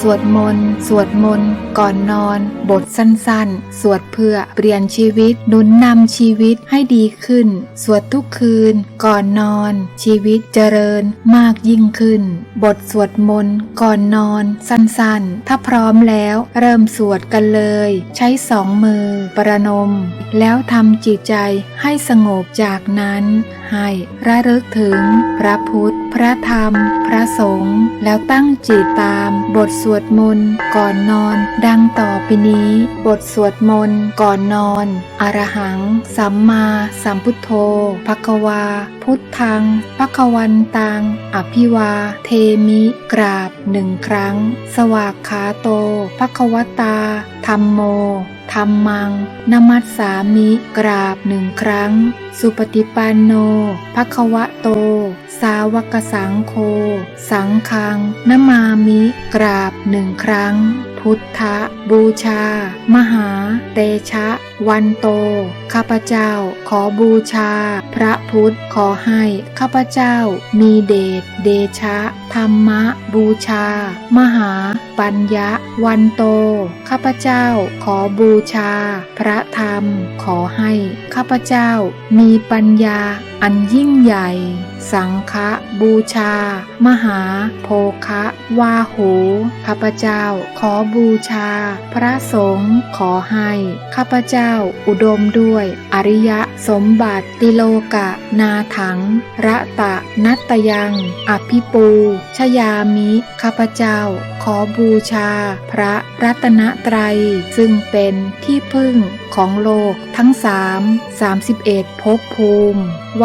สวดมนต์ สวดมนต์ ก่อนนอน บทสั้นๆ สวดเพื่อเปลี่ยนชีวิตหนุนนำชีวิตให้ดีขึ้น สวดทุกคืน ก่อนนอน ชีวิตเจริญมากยิ่งขึ้น บทสวดมนต์ก่อนนอนสั้นๆ ถ้าพร้อมแล้วเริ่มสวดกันเลย ใช้สองมือประนม แล้วทำจิตใจให้สงบจากนั้น ให้ระลึกถึงพระพุทธ พระธรรม พระสงฆ์แล้วตั้งจิตตาม บทสวดมนต์ก่อนนอน ดังต่อไปนี้บทสวดมนต์ก่อนนอน อรหัง สัมมาสัมพุทโธภควา พุทธังภควันตัง อภิวา เทมิ กราบหนึ่งครั้ง สวากขาโตภควตาธรรมโม ธรรมังนมัสสามิกราบหนึ่งครั้ง สุปฏิปันโนภควะโต สาวกสังโฆสังฆังนมามิกราบหนึ่งครั้ง พุทธบูชา มหา เตชะ วันโต ข้าพเจ้าขอบูชา พระพุทธขอให้ข้าพเจ้ามีเดชเดชะ ธรรมะ บูชา มหา ปัญญะวันโต ข้าพเจ้าขอบูชา พระธรรม ขอให้ ข้าพเจ้ามีปัญญาอันยิ่งใหญ่ สังฆบูชา มหาโภคะวาโหข้าพเจ้าขอบูชา พระสงฆ์ขอให้ข้าพเจ้าอุดมด้วย อริยสมบัติติโลกะ นาถัง ระตะนัตยัง อภิปู ชยามิข้าพเจ้า ขอบูชา พระรัตนตรัย ซึ่งเป็นที่พึ่งของโลกทั้งสามสามสิบเอ็ดภพภูมิว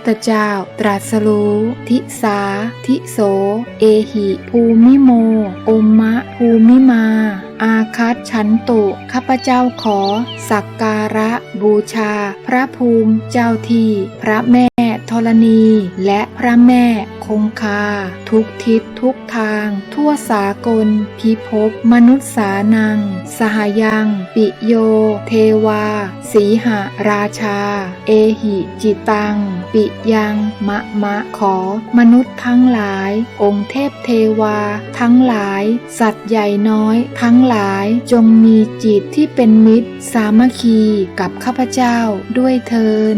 ธเจ้า ตรัสรู้ทิสา ทิโส เอหิ ภูมิโมอมมะ ภูมิมา อาคัตฉันตุ ข้าพเจ้าขอ สักการะ บูชา พระภูมิ เจ้าที่ พระแม่ธรณี และพระแม่ งคา ทุกทิศทุกทาง ทั่วสากล พิภพมนุษย์สานัง สหยัง ปิโย เทวา สีหราชา เอหิจิตัง ปิยังมะมะขอ มนุษย์ทั้งหลาย องค์เทพเทวา ทั้งหลาย สัตว์ใหญ่น้อย ทั้งหลายจงมีจิตที่เป็นมิตร สามัคคีกับข้าพเจ้าด้วยเทิน